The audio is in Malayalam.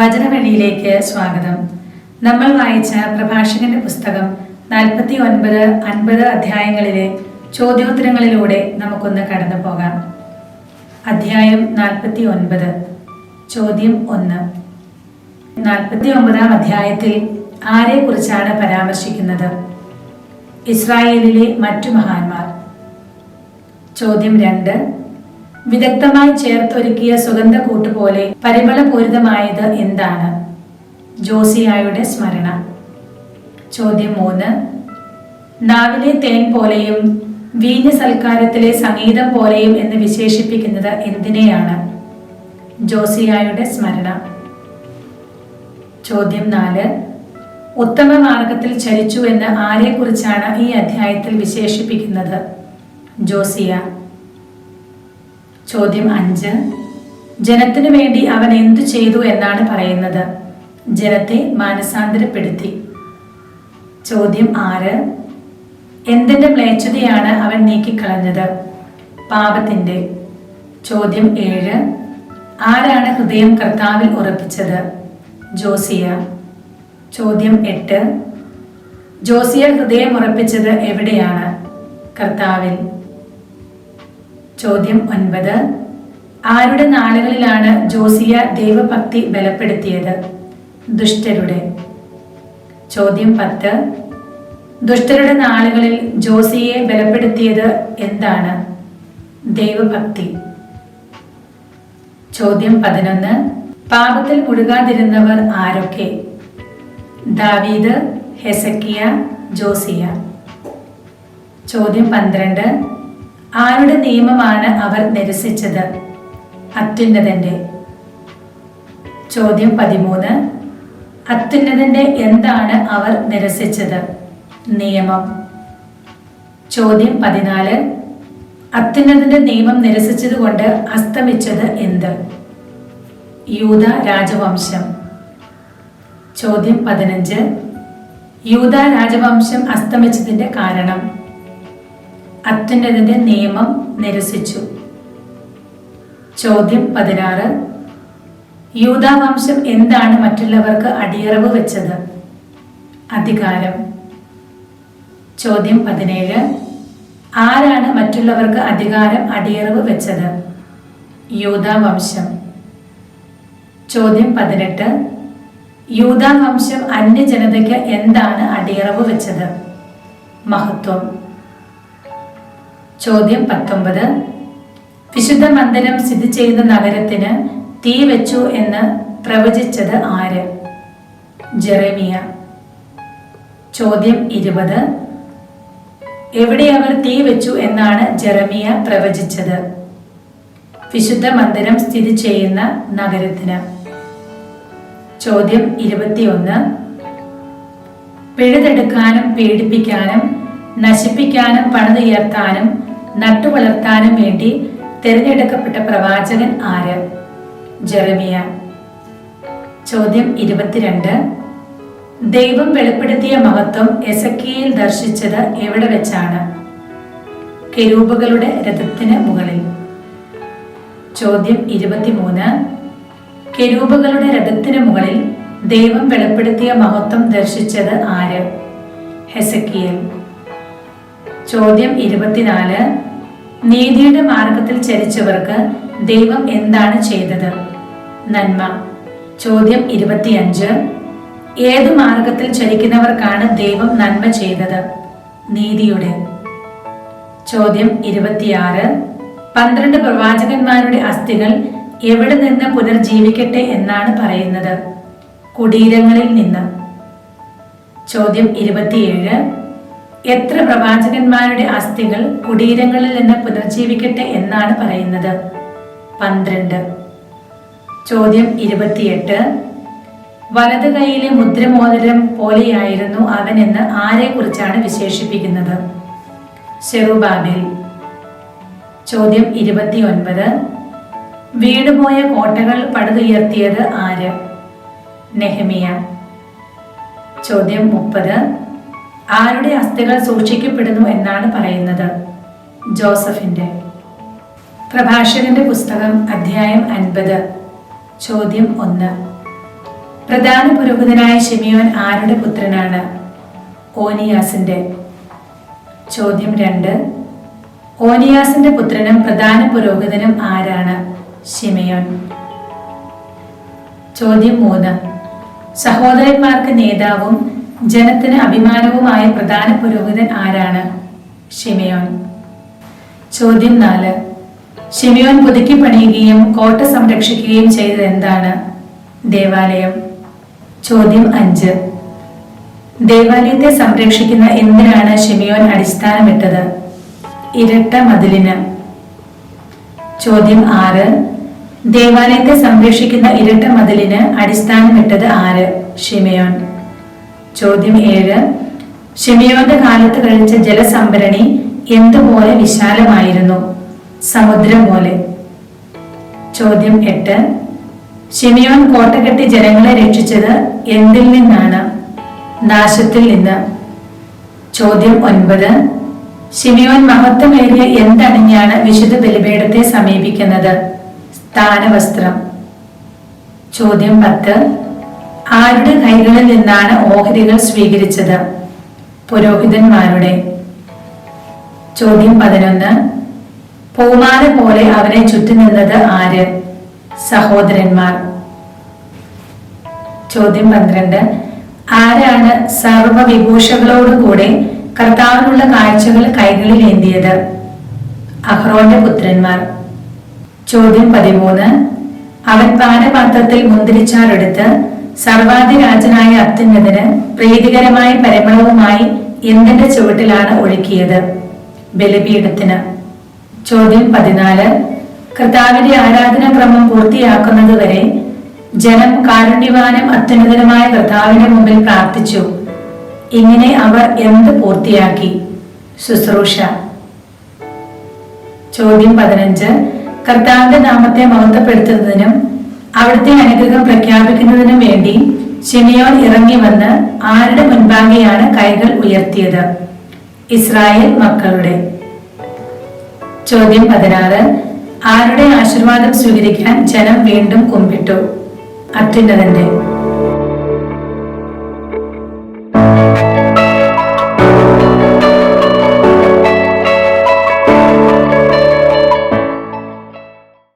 വചനവഴിയിലേക്ക് സ്വാഗതം. നമ്മൾ വായിച്ച പ്രഭാഷകന്റെ പുസ്തകം നാൽപ്പത്തി ഒൻപത് അൻപത് അധ്യായങ്ങളിലെ ചോദ്യോത്തരങ്ങളിലൂടെ നമുക്കൊന്ന് കടന്നു പോകാം. അധ്യായം നാൽപ്പത്തി ഒൻപത് ചോദ്യം ഒന്ന്. നാൽപ്പത്തി ഒമ്പതാം അധ്യായത്തിൽ ആരെക്കുറിച്ചാണ് പരാമർശിക്കുന്നത്? ഇസ്രായേലിലെ മറ്റു മഹാന്മാർ. ചോദ്യം രണ്ട് വിദഗ്ധമായി ചേർത്തൊരുക്കിയ സുഗന്ധക്കൂട്ട് പോലെ പരിമളപൂരിതമായത് എന്താണ്? ജോസിയായുടെ സ്മരണ. ചോദ്യം മൂന്ന്. നാവിലെ തേൻ പോലെയും വീഞ്ഞ സൽക്കാരത്തിലെ സംഗീതം പോലെയും എന്ന് വിശേഷിപ്പിക്കുന്നത് എന്തിനെയാണ്? ജോസിയായുടെ സ്മരണ. ചോദ്യം നാല്. ഉത്തമ മാർഗത്തിൽ ചരിച്ചു എന്ന് ആരെക്കുറിച്ചാണ് ഈ അധ്യായത്തിൽ വിശേഷിപ്പിക്കുന്നത്? ജോസിയ. ചോദ്യം അഞ്ച്. ജനത്തിനു വേണ്ടി അവൻ എന്തു ചെയ്തു എന്നാണ് പറയുന്നത്. ജനത്തെ മാനസാന്തരപ്പെടുത്തി. ചോദ്യം ആറ്. എന്തിന്റെ മ്ലേച്ഛതയാണ് അവൻ നീക്കിക്കളഞ്ഞത്? പാപത്തിന്റെ. ചോദ്യം ഏഴ്. ആരാണ് ഹൃദയം കർത്താവിൽ ഉറപ്പിച്ചത്? ജോസിയ. ചോദ്യം എട്ട്. ജോസിയ ഹൃദയം ഉറപ്പിച്ചത് എവിടെയാണ്? കർത്താവിൽ. ചോദ്യം ഒൻപത്. ആരുടെ നാളുകളിലാണ് ജോസിയ ദൈവഭക്തി ബലപ്പെടുത്തിയത്? ദുഷ്ടരുടെ. ചോദ്യം പത്ത്. ദുഷ്ടരുടെ നാളുകളിൽ ജോസിയെ ബലപ്പെടുത്തിയത് എന്താണ്? ദൈവഭക്തി. ചോദ്യം പതിനൊന്ന്. പാപത്തിൽ മുഴുകാതിരുന്നവർ ആരൊക്കെ? ദാവീദ് ഹെസക്കിയ ജോസിയ. ചോദ്യം പന്ത്രണ്ട്. ആരുടെ നിയമമാണ് അവർ നിരസിച്ചത്? അത്യുന്നതന്റെ. ചോദ്യം പതിമൂന്ന്. അത്യുന്നതന്റെ എന്താണ് അവർ നിരസിച്ചത്? നിയമം. ചോദ്യം പതിനാല്. അത്യുന്നതന്റെ നിയമം നിരസിച്ചതുകൊണ്ട് അസ്തമിച്ചത് എന്ത്? യൂത രാജവംശം. ചോദ്യം പതിനഞ്ച്. യൂത രാജവംശം അസ്തമിച്ചതിന്റെ കാരണം. അത്യുന്നതന്റെ നിയമം നിരസിച്ചു. ചോദ്യം പതിനാറ്. യൂതാവംശം എന്താണ് മറ്റുള്ളവർക്ക് അടിയറവ് വെച്ചത്? അധികാരം. ചോദ്യം പതിനേഴ്. ആരാണ് മറ്റുള്ളവർക്ക് അധികാരം അടിയറവ് വെച്ചത്? യൂതാവംശം. ചോദ്യം പതിനെട്ട്. യൂതാവംശം അന്യജനതയ്ക്ക് എന്താണ് അടിയറവ് വെച്ചത്? മഹത്വം. ചോദ്യം പത്തൊമ്പത്. വിശുദ്ധ മന്ദിരം സ്ഥിതി ചെയ്യുന്ന നഗരത്തിന് തീ വെച്ചു എന്ന് പ്രവചിച്ചത് ആര്? ജെറമിയ. ചോദ്യം ഇരുപത്. എവിടെ അവർ തീ വെച്ചു എന്നാണ് ജെറമിയ പ്രവചിച്ചത്? വിശുദ്ധ മന്ദിരം സ്ഥിതി ചെയ്യുന്ന നഗരത്തിന്. ചോദ്യം ഇരുപത്തിയൊന്ന്. പിഴുതെടുക്കാനും പീഡിപ്പിക്കാനും നശിപ്പിക്കാനും പണിതുയർത്താനും നട്ടുവളർത്താനും വേണ്ടി തിരഞ്ഞെടുക്കപ്പെട്ട പ്രവാചകൻ ആര്? ജെറമിയ. ചോദ്യം ഇരുപത്തിരണ്ട്. ദൈവം വെളിപ്പെടുത്തിയ മഹത്വം എസക്കിയിൽ ദർശിച്ചത് എവിടെ വെച്ചാണ്? കെരൂപകളുടെ രഥത്തിന് മുകളിൽ. ചോദ്യം ഇരുപത്തിമൂന്ന്. കെരൂപകളുടെ രഥത്തിന് മുകളിൽ ദൈവം വെളിപ്പെടുത്തിയ മഹത്വം ദർശിച്ചത് ആര്? ഹെസക്കിയൽ. ചോദ്യം ഇരുപത്തിനാല്. നീതിയുടെ മാർഗത്തിൽ ചരിച്ചവർക്ക് ദൈവം എന്താണ് ചെയ്തത്? നന്മ. ചോദ്യം ഇരുപത്തിയഞ്ച്. ഏത് മാർഗത്തിൽ ചരിക്കുന്നവർക്കാണ് ദൈവം നന്മ ചെയ്തത്? നീതിയുടെ. ചോദ്യം ഇരുപത്തിയാറ്. പന്ത്രണ്ട് പ്രവാചകന്മാരുടെ അസ്ഥികൾ എവിടെ നിന്ന് പുനർജീവിക്കട്ടെ എന്നാണ് പറയുന്നത്? കുടീരങ്ങളിൽ നിന്ന്. ചോദ്യം ഇരുപത്തിയേഴ്. എത്ര പ്രവാചകന്മാരുടെ അസ്ഥികൾ കുടീരങ്ങളിൽ നിന്ന് പുനർജീവിക്കട്ടെ എന്നാണ് പറയുന്നത്? പന്ത്രണ്ട്. ചോദ്യം ഇരുപത്തിയെട്ട്. വലത് കൈയിലെ മുദ്രമോതിരം പോലെയായിരുന്നു അവനെന്ന് ആരെക്കുറിച്ചാണ് വിശേഷിപ്പിക്കുന്നത്? ഷെറുബാബിൽ ചോദ്യം ഇരുപത്തിയൊൻപത്. വീടുപോയ കോട്ടകൾ പടുതുയർത്തിയത് ആര്? നെഹമിയ. ചോദ്യം മുപ്പത്. ആരുടെ അസ്ഥികൾ സൂക്ഷിക്കപ്പെടുന്നു എന്നാണ് പറയുന്നത്. ജോസഫിന്റെ പ്രഭാഷകന്റെ പുസ്തകം അധ്യായം അൻപത് ചോദ്യം ഒന്ന്. പ്രധാന പുരോഹിതനായ ഷെമിയോൻ ആരുടെ പുത്രനാണ്? ഓനിയാസിന്റെ. ചോദ്യം രണ്ട്. ഓനിയാസിന്റെ പുത്രനും പ്രധാന പുരോഹിതനും ആരാണ്? ഷിമയോൻ ചോദ്യം മൂന്ന്. സഹോദരന്മാർക്ക് നേതാവും ജനത്തിന് അഭിമാനവുമായ പ്രധാന പുരോഹിതൻ ആരാണ്? ഷിമയോൻ. ചോദ്യം നാല്. ഷിമയോൻ പുതുക്കി പണിയുകയും കോട്ട സംരക്ഷിക്കുകയും ചെയ്തത് എന്താണ്? ദേവാലയം. ചോദ്യം അഞ്ച്. ദേവാലയത്തെ സംരക്ഷിക്കുന്ന എന്തിനാണ് ഷിമിയോൻ അടിസ്ഥാനമിട്ടത്? ഇരട്ട മതിലിന്. ചോദ്യം ആറ്. ദേവാലയത്തെ സംരക്ഷിക്കുന്ന ഇരട്ട മതിലിന് അടിസ്ഥാനമിട്ടത് ആര്? ഷിമയോൻ. ചോദ്യം ഏഴ്. ഷെമിയോന്റെ കാലത്ത് കഴിച്ച ജലസംഭരണി എന്തുപോലെ വിശാലമായിരുന്നു? സമുദ്രം പോലെ. ചോദ്യം എട്ട്. ഷിമിയോൻ കോട്ട കെട്ടി ജനങ്ങളെ രക്ഷിച്ചത് എന്തിൽ നിന്നാണ്? നാശത്തിൽ നിന്ന്. ചോദ്യം ഒൻപത്. ഷിമിയോൻ മഹത്വമേറിയ എന്തണിഞ്ഞാണ് വിശുദ്ധ ബലിപീഠത്തെ സമീപിക്കുന്നത്? സ്ഥാനവസ്ത്രം. ചോദ്യം പത്ത്. ആരുടെ കൈകളിൽ നിന്നാണ് ഓഹരികൾ സ്വീകരിച്ചത്? പുരോഹിതന്മാരുടെ. ചോദ്യം പതിനൊന്ന്. പൂമാല പോലെ അവനെ ചുറ്റി നിന്നത് ആര്? സഹോദരന്മാർ. ചോദ്യം പന്ത്രണ്ട്. ആരാണ് സർവവിഭൂഷകളോടുകൂടെ കർത്താവിനുള്ള കാഴ്ചകൾ കൈകളിൽ ഏന്തിയത്? അഹ്റോന്റെ പുത്രന്മാർ. ചോദ്യം പതിമൂന്ന്. അവൻ പാനപാത്രത്തിൽ മുന്തിരിച്ചാറെടുത്ത് സർവാധിരാജനായ അത്യുന്നതിന് പ്രീതികരമായ പരിമളവുമായി എന്തിന്റെ ചുവട്ടിലാണ് ഒഴുക്കിയത്? ബലിപീഠത്തിന്. ചോദ്യം പതിനാല്. കർത്താവിന്റെ ആരാധനാക്രമം പൂർത്തിയാക്കുന്നതുവരെ ജനം കാരുണ്യവാനും അത്യുന്നതനുമായ കർത്താവിന്റെ മുമ്പിൽ പ്രാർത്ഥിച്ചു. ഇങ്ങനെ അവർ എന്ത് പൂർത്തിയാക്കി? ശുശ്രൂഷ. ചോദ്യം പതിനഞ്ച്. കർത്താവിന്റെ നാമത്തെ മഹത്വപ്പെടുത്തുന്നതിനും അവിടുത്തെ അനുഗ്രഹം പ്രഖ്യാപിക്കുന്നതിനു വേണ്ടി ഷിമിയോൻ ഇറങ്ങി വന്ന് ആരുടെ മുൻപാകെയാണ് കൈകൾ ഉയർത്തിയത്? ഇസ്രായേൽ മക്കളുടെ. ചോദ്യം പതിനാറ്. ആരുടെ ആശീർവാദം സ്വീകരിക്കാൻ ജനം വീണ്ടും കുമ്പിട്ടു? അത്യുന്നതന്റെ.